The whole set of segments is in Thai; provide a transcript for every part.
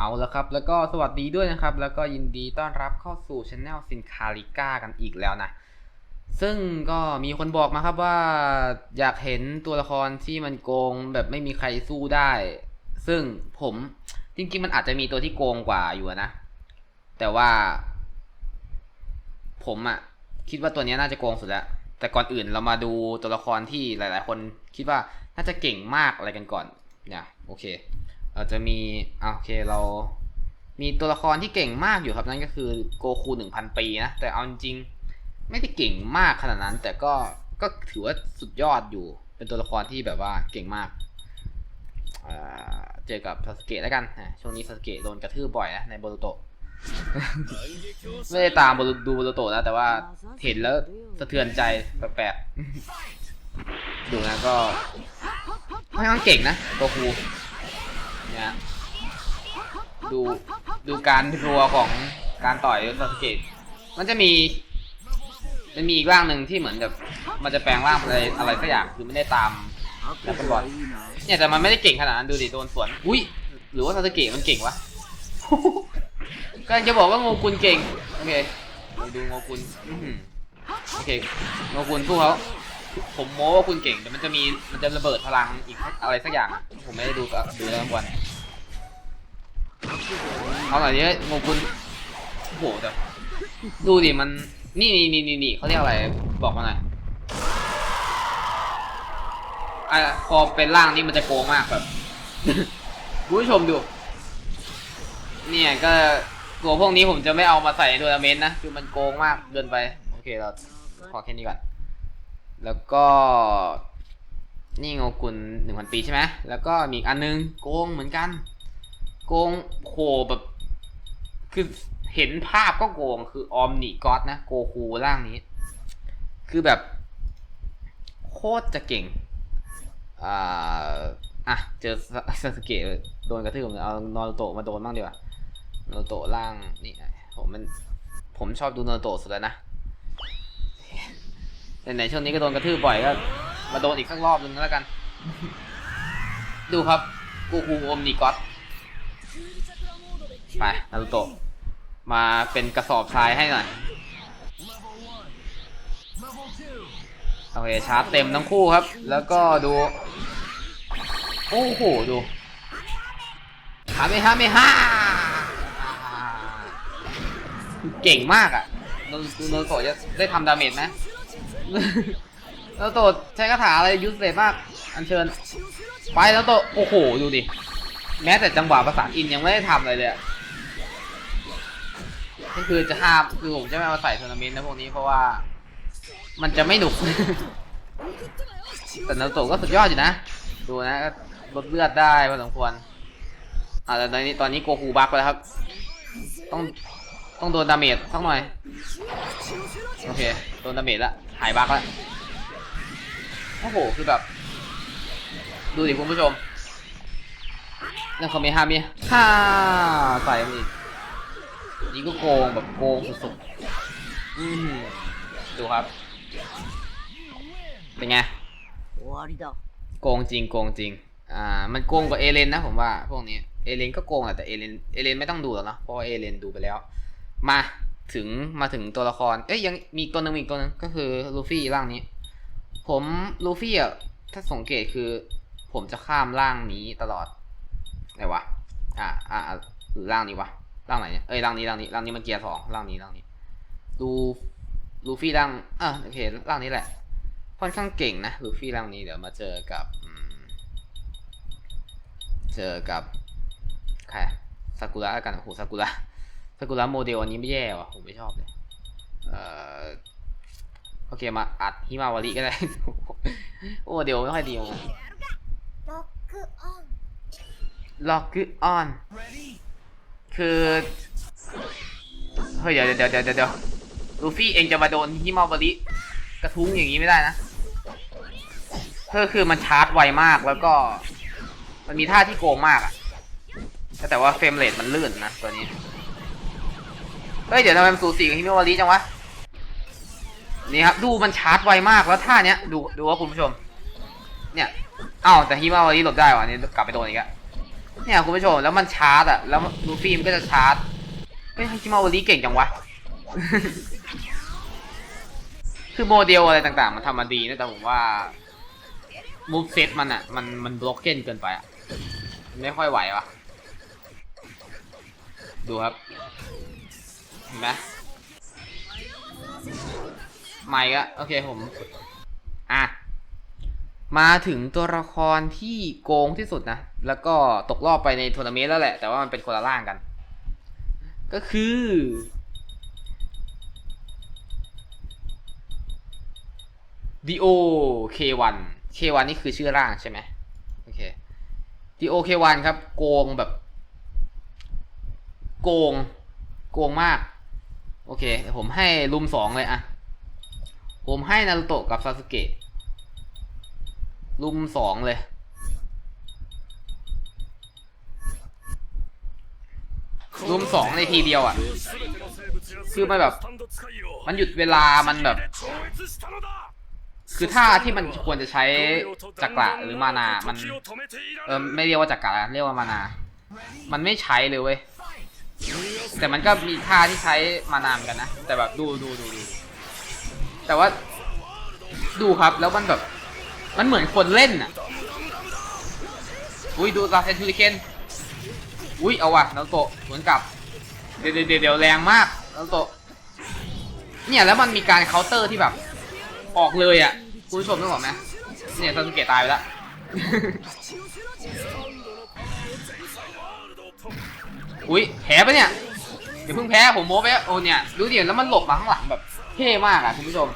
เอาแล้วครับ แล้วก็สวัสดีด้วยนะครับ แล้วก็ยินดีต้อนรับเข้าสู่ช anel ซินคาริก้ากันอีกแล้วนะ ซึ่งก็มีคนบอกมาครับว่าอยากเห็นตัวละครที่มันโกงแบบไม่มีใครสู้ได้ ซึ่งผมจริงๆมันอาจจะมีตัวที่โกงกว่าอยู่นะ แต่ว่า ผมอะคิดว่าตัวนี้น่าจะโกงสุดแล้ว แต่ก่อนอื่นเรามาดูตัวละครที่หลาย ๆ คนคิดว่าน่าจะเก่งมากอะไรกันก่อนเนี่ยโอเค เราจะมีโอเคเรา มีตัวละครที่เก่งมากอยู่ครับนั่นก็คือโกคูหนึ่งพันปีนะ แต่เอาจริงไม่ได้เก่งมากขนาดนั้น แต่ก็ก็ถือว่าสุดยอดอยู่ เป็นตัวละครที่แบบว่าเก่งมากอ่าเจอกับซาสเกะแล้วกันช่วงนี้ซาสเกะโดนกระทืบบ่อยนะในโบรูโตะไม่ได้ตามดูโบรูโตะนะแต่ว่าเห็นแล้วสะเทือนใจแปลกๆดูนะก็ค่อนข้างเก่งนะโกคู ดูดูการรัวของการต่อยซาสเกะมันจะมีมันมีอีกร่างหนึ่งที่เหมือนแบบมันจะแปลงร่างอะไรอะไรสักอย่างคือไม่ได้ตามแล้วเป็บอลเนี่ยแต่มันไม่ได้เก่งขนาดนั้นดูดิโดนสวนอุ้ยหรือว่าซาสเกะมันเก่งวะก็จะบอกว่าโงกุลเก่งโอเคดูโงกุลโอเคโงกุลสู้เขาผมโม้ว่าคุณเก่งแต่มันจะมีมันจะระเบิดพลังอีกอะไรสักอย่าง ผมไม่ได้ดูกับดูแล้ววันเเอาหน่อยนี้โงกุลโอ้โหแต่ดูดิมันนี่นี่นี่นี่นี่เขาเรียกอะไรบอกมาหน่อยอะพอเป็นร่างนี้มันจะโกงมากแบบคุณผู้ชมดู เนี่ยก็ตัวพวกนี้ผมจะไม่เอามาใส่ในทัวร์นาเมนต์นะคือมันโกงมากเกินไป โอเคเราขอแค่นี้ก่อน แล้วก็นี่โงกุลหนึ่งพันปีใช่ไหมแล้วก็มีอีกอันนึงโกงเหมือนกัน โกงโหแบบ คือเห็นภาพก็โกงคือออมนิกอสนะโกคูร่างนี้ คือแบบ โคตรจะเก่ง อ่า อะ เจอซาสเกะโดนกระทืบเอานอรุโตมาโดนบ้างดีกว่าโนโตะล่างนี่ผมมัน ผมชอบดูโนโตสุดแล้วนะแต่ในช่วงนี้ก็โดนกระทืบบ่อยก็มาโดนอีกสักรอบนึงแล้วกัน ดูครับกูคูอมนิกอส ไปนารูโตะมาเป็นกระสอบทรายให้หน่อยโอเคชาร์จเต็มทั้งคู่ครับ แล้วก็ดู โอ้โห ดูฮาเมฮาเมฮาเก่งมากอะโนโนโตะจะได้ทำดาเมจไหมโนโตะใช้คาถาอะไรยูสเลสมาก อันเชิญ ไปโนโตะโอ้โห ดูดิ แม้แต่จังหวะประสานอินยังไม่ได้ทำอะไรเลยอะ คือจะห้ามคือผมจะไม่เอาใส่ทัวร์นาเมนต์นะพวกนี้เพราะว่ามันจะไม่หนุก แต่นาโตะก็สุดยอดอยู่นะ ดูนะลดเลือดได้พอสมควรอ่าแต่ตอนนี้ตอนนี้โกคูบักไปแล้วครับ ต้องต้องโดนดาเมจสักหน่อย โอเค โดนดาเมจแล้วหายบักแล้วโอ้โห คือแบบ ดูดิคุณผู้ชมนั่นเขามีห้ามีห้าใส่มาอีก นี่ก็โกงแบบโกงสุดๆอืมดูครับ เป็นไง 終わりだ โกงจริงโกงจริง อ่า มันโกงกว่าเอเลนนะผมว่าพวกนี้ เอเลนก็โกงแหละแต่เอเลน เอเลนไม่ต้องดูแล้วเนอะเพราะว่าเอเลนดูไปแล้ว มาถึงมาถึงตัวละคร เอ้ยยังมีอีกตัวหนึ่งมีอีกตัวหนึงก็คือลูฟี่ร่างนี้ ผมลูฟี่อ่ะถ้าสังเกตคือ ผมจะข้ามร่างนี้ตลอดไหนวะ อ่าอ่าอ่าหรือร่างนี้วะ ร่างไหนเนี่ยเอ้ยร่างนี้ร่างนี้ร่างนี้มันเกียร์สองร่างนี้ร่างนี้ ดูลูฟี่ร่างอะโอเคร่างนี้แหละ ค่อนข้างเก่งนะลูฟี่ร่างนี้เดี๋ยวมาเจอกับเจอกับใครซากุระกันโอ้โหซากุระซากุระโมเดลอันนี้ไม่แย่ว่ะผมไม่ชอบเลยเอ่อโอเคมาอัดฮิมาวาริก็ได้โอ้เดี๋ยวไม่ค่อยดีล็อกคือออน คือเฮ้ยเดี๋ยวเดี๋ยวเดี๋ยวเดี๋ยวลูฟี่เองจะมาโดนฮิมาวาริกระทุ้งอย่างนี้ไม่ได้นะก็คือมันชาร์จไวมากแล้วก็ มันมีท่าที่โกงมากอะแต่ว่าเฟรมเรทมันลื่นนะตัวนี้เฮ้ยเดี๋ยวทำไมมันสูสีกับฮิมาวาริจังวะนี่ครับดูมันชาร์จไวมากแล้วท่าเนี้ยดูดูว่าคุณผู้ชม เนี่ยอ้าวแต่ฮิมาวาริหลบได้วะนี่กลับไปโดนอีกอะ เนี่ยคุณผู้ชมแล้วมันชาร์จอะแล้วลูฟี่มันก็จะชาร์จเฮ้ยฮิจิมาวารีเก่งจังวะ คือโมเดลอะไรต่างๆ มันทำมาดีนะแต่ผมว่ามูฟเซตมันอะมันมันบล็อกเก้นเกินไปอะไม่ค่อยไหววะดูครับเห็นไหมไม่ก็โอเคผม อะ มาถึงตัวละครที่โกงที่สุดนะ แล้วก็ตกรอบไปในทัวร์นาเมนต์แล้วแหละ แต่ว่ามันเป็นคนละร่างกัน ก็คือ D.O. K1 K1 นี่คือชื่อร่างใช่ไหมโอเค D.O. K1 ครับ โกงแบบ โกง โกงมาก โอเคผมให้ลุมสองเลยอะผมให้นารุโตะกับซาสึเกะ ลุมสองเลย ลุมสองในทีเดียวอะ คือมันแบบ มันหยุดเวลามันแบบ คือท่าที่มันควรจะใช้จักระหรือมานา มัน เออไม่เรียกว่าจักระเรียกว่ามานา มันไม่ใช้เลยเว้ย แต่มันก็มีท่าที่ใช้มานามกันนะ แต่แบบดูดูดูดู แต่ว่าดูครับแล้วมันแบบ มันเหมือนคนเล่นอะ อุ้ยดูลาเซนทูริเคนอุ้ยเอาว่ะนารุโตะสวนกลับ เดี๋ยวเดี๋ยวแรงมากนารุโตะเนี่ยแล้วมันมีการเคาน์เตอร์ที่แบบ ออกเลยอะ คุณผู้ชมต้องบอกไหมเนี่ยซาสึเกะตายไปแล้วอุ้ยแพ้ปะเนี่ยเดี๋ยวเพิ่งแพ้ผมโม้ไปโอ้เนี่ยดูดิแล้วมันหลบมาข้างหลังแบบเท่มากอะคุณผู้ชม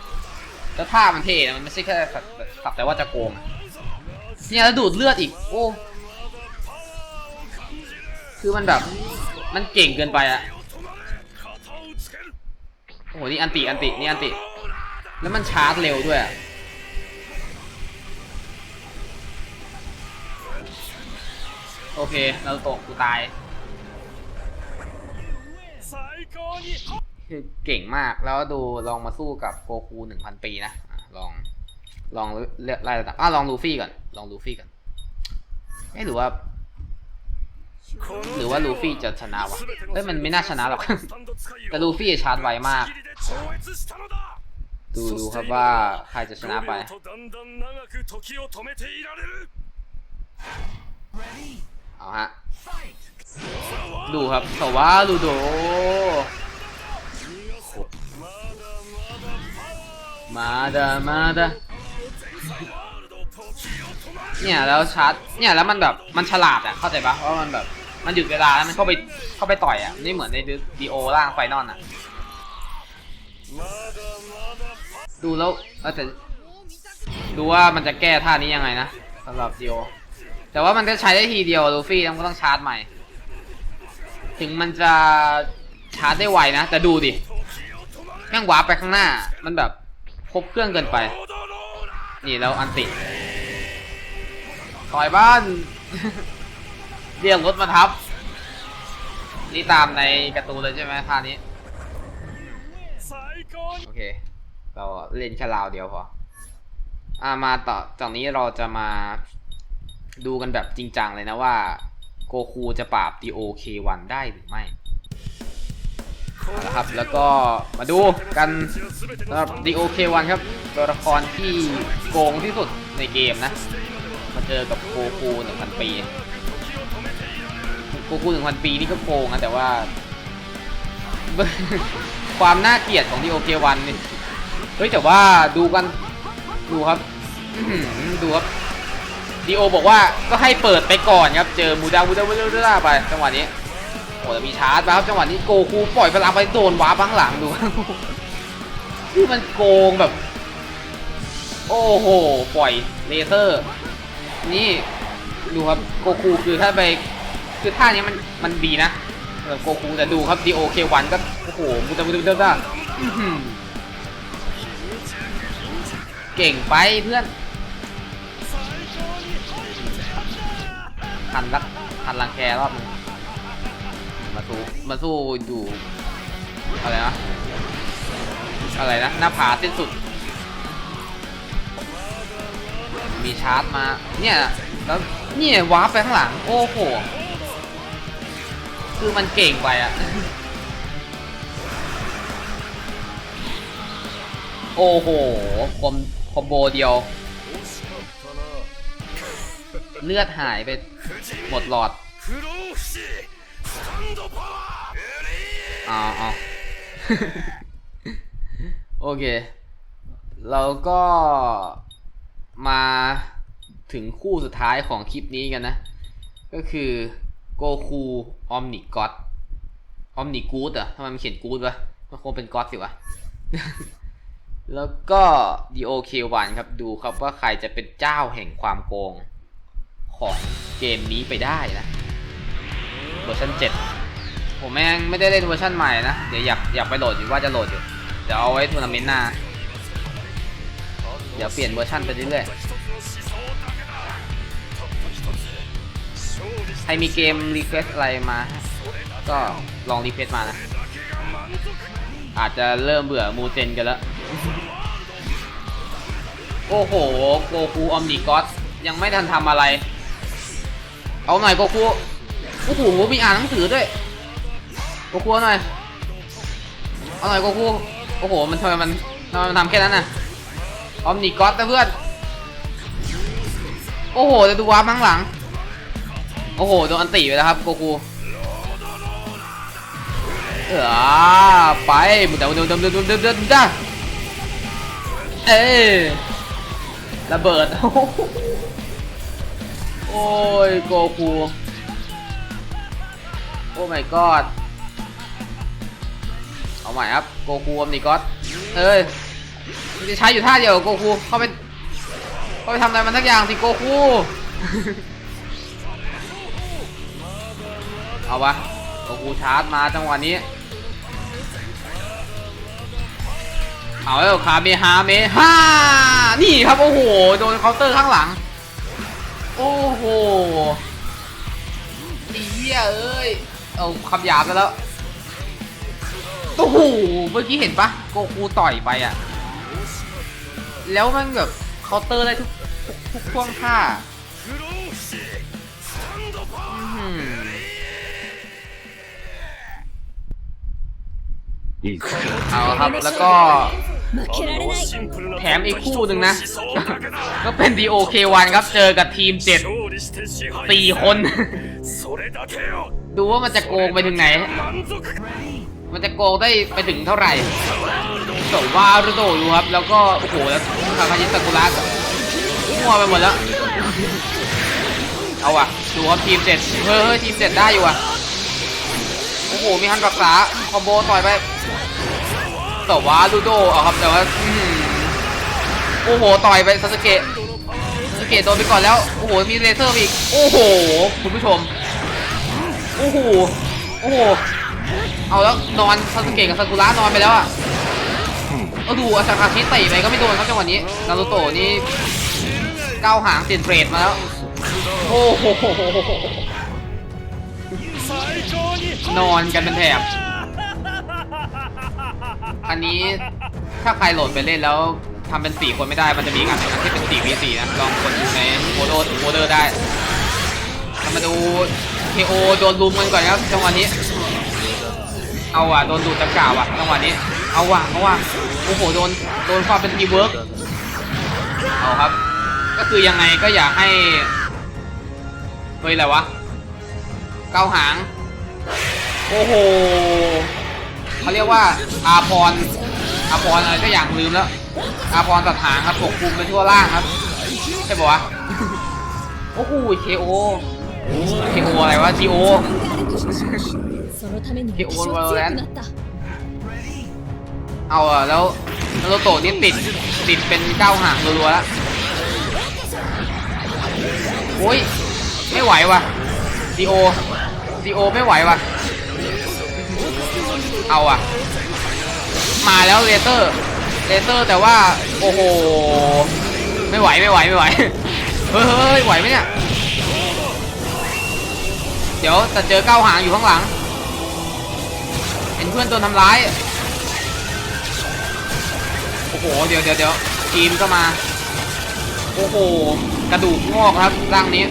แล้วท่ามันเท่นะมันไม่ใช่แค่สักสักแต่ว่าจะโกงเนี่ยแล้วดูดเลือดอีก โอ้ คือมันแบบ มันเก่งเกินไปอะโอ้โห นี่อันติ อันติ นี่อันติ แล้วมันชาร์จเร็วด้วยอะโอเค เราตกกูตาย คือเก่งมากแล้วดูลองมาสู้กับโกคูหนึ่งพันปีนะอะลองลองเลือกไล่ระดับอะลองลูฟี่ก่อน ลองลูฟี่ก่อนไม่หรือว่า หรือว่าลูฟี่จะชนะวะเอ้ยมันไม่น่าชนะหรอก แต่ลูฟี่ชาร์จไวมาก ดูดูครับว่าใครจะชนะไป เอาฮะ ดูครับสวาลูโด มาดามาดาเนี่ยแล้วชาร์จเนี่ยแล้วมันแบบมันฉลาดอะเข้าใจปะว่ามันแบบมันหยุดเวลาแล้วมันเข้าไปเข้าไปต่อยอะนี่เหมือนในดีโอร่างไฟนอลอะ ดูแล้วเออแต่ดูว่ามันจะแก้ท่านี้ยังไงนะสำหรับดีโอแต่ว่ามันจะใช้ได้ทีเดียวลูฟี่ต้องก็ต้องชาร์จใหม่ ถึงมันจะชาร์จได้ไวนะแต่ดูดิแม่งวาร์ปไปข้างหน้ามันแบบ ครบเครื่องเกินไป นี่แล้วอันติต่อยบ้าน เรียกรถมาทับ นี่ตามในการ์ตูนเลยใช่ไหมท่านี้ โอเค เราเล่นแค่ราวเดียวพออ่ามาต่อจากนี้เราจะมาดูกันแบบจริงจังเลยนะว่า โกคูจะปราบ DOK1 ได้หรือไม่ เอาละครับแล้วก็มาดูกันสำหรับ DOK1 ครับตัวละครที่โกงที่สุดในเกมนะ มาเจอกับโกคู1,000 ปีโกคู1,000 ปีนี่ก็โกงนะแต่ว่า ความน่าเกลียดของ DOK1 นี่เฮ้ยแต่ว่าดูกันดูครับดูครับดีโอบอกว่าก็ให้เปิดไปก่อนครับ เจอมูดามูดามูดามูดาไปจังหวะนี้ โอ้แต่มีชาร์จครับจังหวะนี้โกคูปล่อยพลังไปโดนวาร์ปข้างหลังดูที่มันโกงแบบ โอ้โหปล่อยเลเซอร์ นี่ดูครับโกคูคือถ้าไปคือท่านี้มันมันดีนะเออโกคูแต่ดูครับดีโอเควันก็โอ้โหมูดามูดมูดาอื้อหือเก่งไปเพื่อนทันรักทันรังแครอบนึง มาสู้มาสู้อยู่อะไรนะอะไรนะหน้าผาสิ้นสุด มีชาร์จมา เนี่ยแล้วเนี่ยวาร์ปไปข้างหลัง โอ้โห คือมันเก่งไปอะโอ้โหคอมคอมโบเดียว เลือดหายไปหมดหลอด อาเอโอเค เราก็มาถึงคู่สุดท้ายของคลิปนี้กันนะ ก็คือโกคูออมนิกอ d ออมนิกูดอะทำไมมันเขียนกูดวะมันคงเป็นก็ d สิวะ แล้วก็ DOK1 ควันครับดูครับว่าใครจะเป็นเจ้าแห่งความโกงของเกมนี้ไปได้นะเวอร์ชัน7 ผมแม่งไม่ได้เล่นเวอร์ชันใหม่นะ เดี๋ยวอยากอยากไปโหลดอยู่ว่าจะโหลดอยู่ เดี๋ยวเอาไว้ทัวร์นาเมนต์หน้า เดี๋ยวเปลี่ยนเวอร์ชันไปเรื่อยๆ ใครมีเกมรีเฟวสอะไรมา ก็ลองรีเฟวสมานะ อาจจะเริ่มเบื่อมูเซนกันแล้ว โอ้โห โกคูออมนิกอสยังไม่ทันทำอะไร เอาหน่อยโกคูโอ้โหมีอ่านหนังสือด้วย โกคูเอาหน่อย เอาหน่อยโกคูโอ้โห มันทำไมมันทำไมมันทำแค่นั้นน่ะออมนิกอสนะเพื่อน โอ้โหจะดูวาร์ปข้างหลัง โอ้โห โดนอันติไปแล้วครับโกคูเออไปมึงเดินเดินเดินเดินเดินเดินจ้าเอ้ยระเบิด โอ้ยโกคูโอ้ my god เอาใหม่ครับโกคูอมนิกอสเอ้ยมันจะใช้อยู่ท่าเดียวโกคูเข้าไปเข้าไปทำอะไรมันสักอย่างสิโกคูเอาวะโกคูชาร์จมาจังหวะนี้เอาแล้วคาเมฮาเมฮ่านี่ครับโอ้โหโดนเคาน์เตอร์ข้างหลัง โอ้โหดีเหี้ยเอ้ยเอาคำหยาบไปแล้ว โอ้โหเมื่อกี้เห็นปะโกคูต่อยไปอะ แล้วมันแบบเคาน์เตอร์ได้ทุกทุกทุกท่วงท่าเอาครับแล้วก็แถมอีกคู่หนึ่งนะ ก็เป็นดีโอเควันครับเจอกับทีมเจ็ดสี่คน ดูว่ามันจะโกงไปถึงไหน มันจะโกงได้ไปถึงเท่าไหร่โซวารุโดดูครับ แล้วก็โอ้โหแล้วคาคายิสกุระมั่วไปหมดแล้วเอาอะดูครับทีมเจ็ดเฮ้ยเฮ้ยทีมเจ็ดได้อยู่อะโอ้โหมีฮันรักษาคอมโบต่อยไปโซวารุโดเอาครับแต่ว่าโอ้โหต่อยไปซาสเกะซาสเกะโดนไปก่อนแล้วโอ้โหมีเลเซอร์อีกโอ้โหคุณผู้ชมโอ้โหโอ้โห เอาแล้วนอนซาสึเกะกับซากุระนอนไปแล้วอะก็ดูอาซาคาชิเตะไปก็ไม่โดนครับจังหวะนี้นารูโตะนี่ก้าวหางเตียนเฟรดมาแล้ว โอ้โหนอนกันเป็นแถบ อันนี้ถ้าใครโหลดไปเล่นแล้วทำเป็นสี่คนไม่ได้ มันจะมีอันที่เป็นสี่วีสี่นะ ลองกดดูในโคโดโคเดอร์ได้ มาดูเคโอโดนลุมกันก่อนครับจังหวะนี้ เอาว่ะโดนดูดตะกร้าว่ะจังหวะนี้ เอาว่ะเอาว่ะโอ้โหโดนโดนความเป็นทีเวิร์กเอาครับ ก็คือยังไงก็อยากให้เฮ้ยอะไรวะเก้าหาง โอ้โหเขาเรียกว่าอาพรอาพรอะไรก็อย่างลืมแล้วอาพรตัดหางครับปกคลุมไปทั่วล่างครับใช่ปะวะโอ้โหเคโอเคโออะไรวะทีโอ そのために結構私は強くなった เอาอะแล้วนารูโตะนี่ติดติดเป็นก้าวหางรัวๆแล้วโอ้ย ไม่ไหวว่ะดีโอดีโอไม่ไหวว่ะ เอาอะมาแล้วเลเตอร์เลเตอร์แต่ว่า โอ้โห ไม่ไหวไม่ไหวไม่ไหว เฮ้ยเฮ้ยไหวไหมเนี่ย เดี๋ยวแต่เจอก้าวหางอยู่ข้างหลัง เป็นเพื่อนโดนทำร้าย โอ้โห เดี๋ยวเดี๋ยวเดี๋ยวทีมก็มา โอ้โห กระดูกงอกครับร่างนี้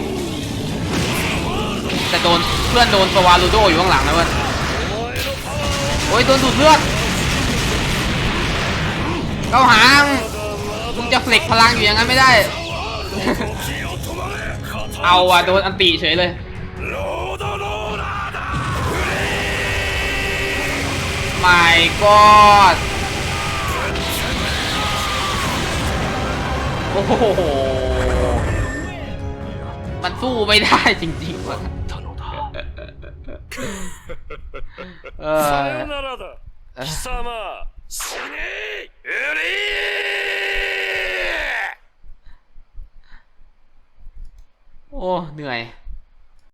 แต่โดนเพื่อนโดนสวาลูโดอยู่ข้างหลังนะเพื่อนโอ้ยโดนดูดเลือดเข้าหางมึงจะเฟล็กพลังอยู่อย่างนั้นไม่ได้ เอาอะโดนอันติเฉยเลย my god โอ้โห มันสู้ไม่ได้จริงๆว่ะเออโอ้ เหนื่อย